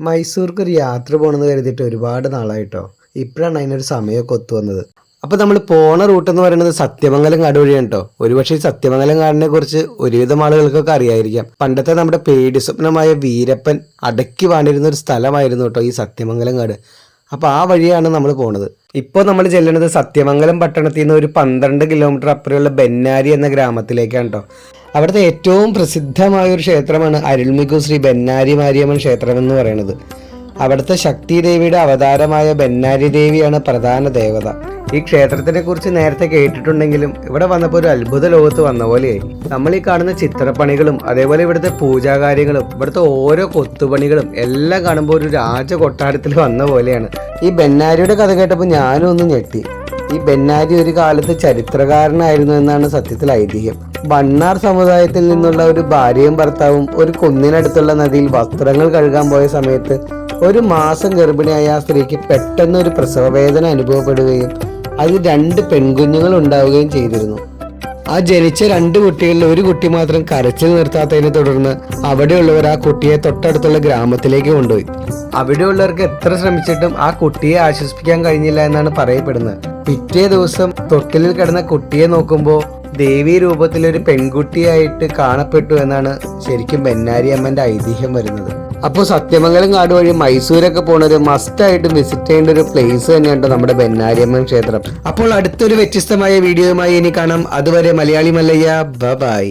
മൈസൂർക്ക് ഒരു യാത്ര പോകണമെന്ന് കരുതിയിട്ട് ഒരുപാട് നാളായിട്ടോ. ഇപ്പോഴാണ് അതിനൊരു സമയമൊക്കെ ഒത്തു വന്നത്. അപ്പോൾ നമ്മൾ പോണ റൂട്ട് എന്ന് പറയുന്നത് സത്യമംഗലം കാട് വഴിയാണ് കേട്ടോ ഒരുപക്ഷെ സത്യമംഗലം കാടിനെ കുറിച്ച് ഒരുവിധം ആളുകൾക്കൊക്കെ അറിയായിരിക്കാം. പണ്ടത്തെ നമ്മുടെ പേടി സ്വപ്നമായ വീരപ്പൻ അടക്കി വാണിരുന്ന ഒരു സ്ഥലമായിരുന്നു കേട്ടോ ഈ സത്യമംഗലം കാട്. അപ്പോൾ ആ വഴിയാണ് നമ്മൾ പോണത്. ഇപ്പോൾ നമ്മൾ ചെല്ലുന്നത് സത്യമംഗലം പട്ടണത്തിൽ നിന്ന് ഒരു പന്ത്രണ്ട് കിലോമീറ്റർ അപ്പുറമുള്ള ബെന്നാരി എന്ന ഗ്രാമത്തിലേക്കാണ് കേട്ടോ അവിടുത്തെ ഏറ്റവും പ്രസിദ്ധമായ ഒരു ക്ഷേത്രമാണ് അരുൾമികു ശ്രീ ബെന്നാരി മാരിയമ്മൻ ക്ഷേത്രം എന്ന് പറയുന്നത്. അവിടുത്തെ ശക്തി ദേവിയുടെ അവതാരമായ ബെന്നാരി ദേവിയാണ് പ്രധാന ദേവത. ഈ ക്ഷേത്രത്തിനെ കുറിച്ച് നേരത്തെ കേട്ടിട്ടുണ്ടെങ്കിലും ഇവിടെ വന്നപ്പോൾ ഒരു അത്ഭുത ലോകത്ത് വന്ന പോലെയായി. നമ്മൾ ഈ കാണുന്ന ചിത്രപ്പണികളും അതേപോലെ ഇവിടുത്തെ പൂജാകാര്യങ്ങളും ഇവിടുത്തെ ഓരോ കൊത്തുപണികളും എല്ലാം കാണുമ്പോൾ ഒരു രാജ കൊട്ടാരത്തിൽ വന്ന പോലെയാണ്. ഈ ബെന്നാരിയുടെ കഥ കേട്ടപ്പോൾ ഞാനും ഒന്ന് ഞെട്ടി. ഈ ബെന്നാരി ഒരു കാലത്ത് ചരിത്രകാരനായിരുന്നു എന്നാണ് സത്യത്തിൽ ഐതിഹ്യം. വണ്ണാർ സമുദായത്തിൽ നിന്നുള്ള ഒരു ഭാര്യയും ഭർത്താവും ഒരു കുന്നിനടുത്തുള്ള നദിയിൽ വസ്ത്രങ്ങൾ കഴുകാൻ പോയ സമയത്ത് ഒരു മാസം ഗർഭിണിയായ ആ സ്ത്രീക്ക് പെട്ടെന്ന് ഒരു പ്രസവവേദന അനുഭവപ്പെടുകയും അതിൽ രണ്ട് പെൺകുഞ്ഞുങ്ങൾ ഉണ്ടാവുകയും ചെയ്തിരുന്നു. ആ ജനിച്ച രണ്ട് കുട്ടികളിൽ ഒരു കുട്ടി മാത്രം കരച്ചിൽ നിർത്താത്തതിനെ തുടർന്ന് അവിടെയുള്ളവർ ആ കുട്ടിയെ തൊട്ടടുത്തുള്ള ഗ്രാമത്തിലേക്ക് കൊണ്ടുപോയി. അവിടെയുള്ളവർക്ക് എത്ര ശ്രമിച്ചിട്ടും ആ കുട്ടിയെ ആശ്വസിപ്പിക്കാൻ കഴിഞ്ഞില്ല എന്നാണ് പറയപ്പെടുന്നത്. പിറ്റേ ദിവസം തൊട്ടിലിൽ കിടന്ന കുട്ടിയെ നോക്കുമ്പോൾ ദേവി രൂപത്തിൽ ഒരു പെൺകുട്ടിയായിട്ട് കാണപ്പെട്ടു എന്നാണ് ശരിക്കും ബെന്നാരി അമ്മന്റെ ഐതിഹ്യം വരുന്നത്. അപ്പോൾ സത്യമംഗലം കാട് വഴി മൈസൂരൊക്കെ പോണൊരു മസ്റ്റായിട്ടും വിസിറ്റ് ചെയ്യേണ്ട ഒരു പ്ലേസ് തന്നെയുണ്ട് നമ്മുടെ ബെന്നാരിയമ്മൻ ക്ഷേത്രം. അപ്പോൾ അടുത്തൊരു വ്യത്യസ്തമായ വീഡിയോയുമായി ഇനി കാണാം. അതുവരെ മലയാളി മല്ലയ്യ ബ ബൈ